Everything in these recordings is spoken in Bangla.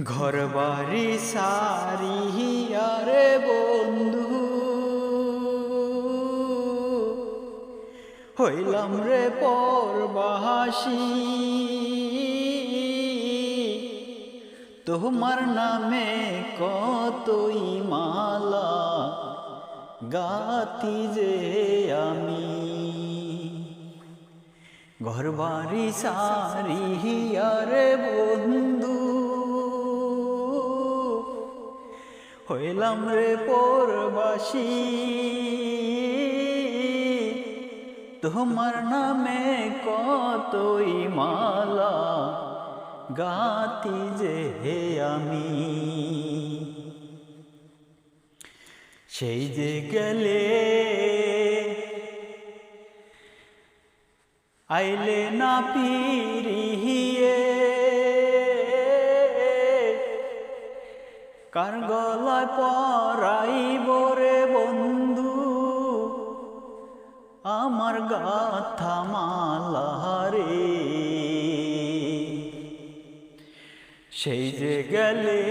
ঘর বাড়ি সারি আরে বন্ধু। হইলাম রে পরবাসী। তোমার নামে কতই মালা গাতি যে আমি। ঘর বাড়ি সারি আরে বন্ধু। হইলাম রে পরবাসী। তোমার নামে কতই মালা গাতি যে হে আমি। সেই যে গেলে আইলে না পিরিয়ে কার গলায় পরাইব রে বন্ধু? আমার গাথা মালারে সেই যে গেলে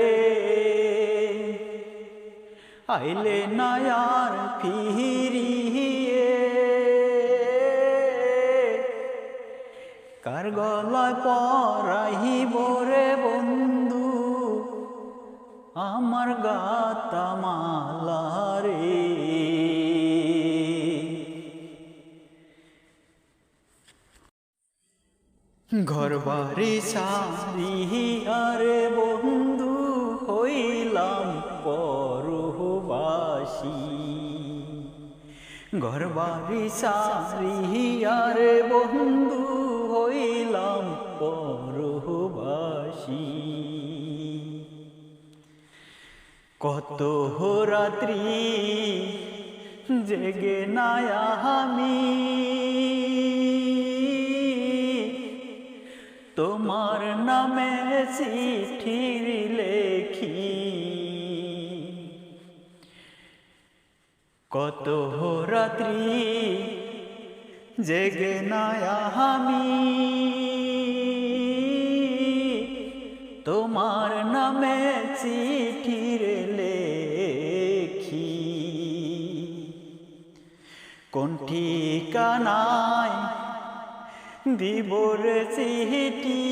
আইলে নায়ার ফিরিয়ে। কার গলায় পরাইব রে বন্ধু? আমার গাতা মালারে ঘর বাড়ি আরে বন্ধু হইলাম পরবাসী ঘর বাড়ি আরে বন্ধু হইলাম পরবাসী কত রাত্রি জেগে নায়া আমি। তোমার নামে চিঠি লেখি। কত রাত্রি জেগে নায়া আমি। তোমার নামে চিঠি কোন ঠিকানায় দিবর চিঠি?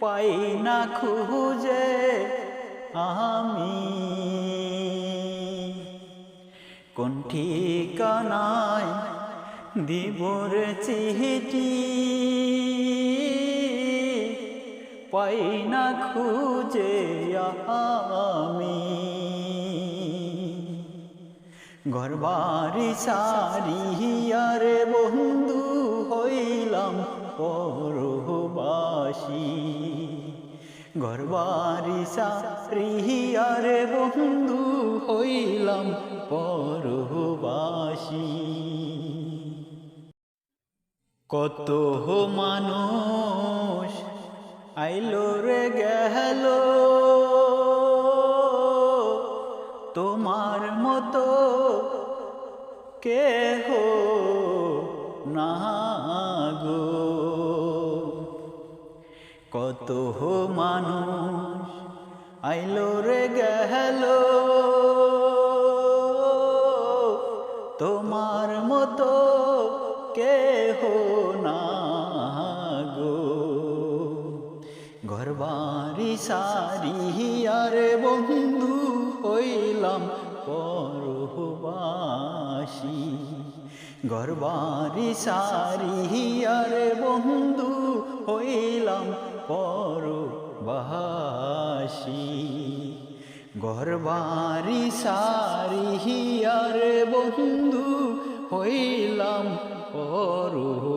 পাই না খুঁজে আমি। কোন ঠিকানায় দিবর চিঠি? পাই না খুঁজে আমি। ঘরবাড়ি সারি আরে বন্ধু হইলাম পরবাসী। ঘরবাড়ি সারি আরে বন্ধু হইলাম পরবাসী। কত মানুষ আইলো রে গেল তোমার মতো কেহ না গো কত মানুষ আইলো রে গেল। তোমার মতো কেহ না গো ঘরবাড়ি সারি আরে বন্ধু হইলাম পরবাসী ঘরবাড়ি সারি আরে বন্ধু হইলাম পরবাসী ঘরবাড়ি সারি আরে বন্ধু হইলাম পরবাসী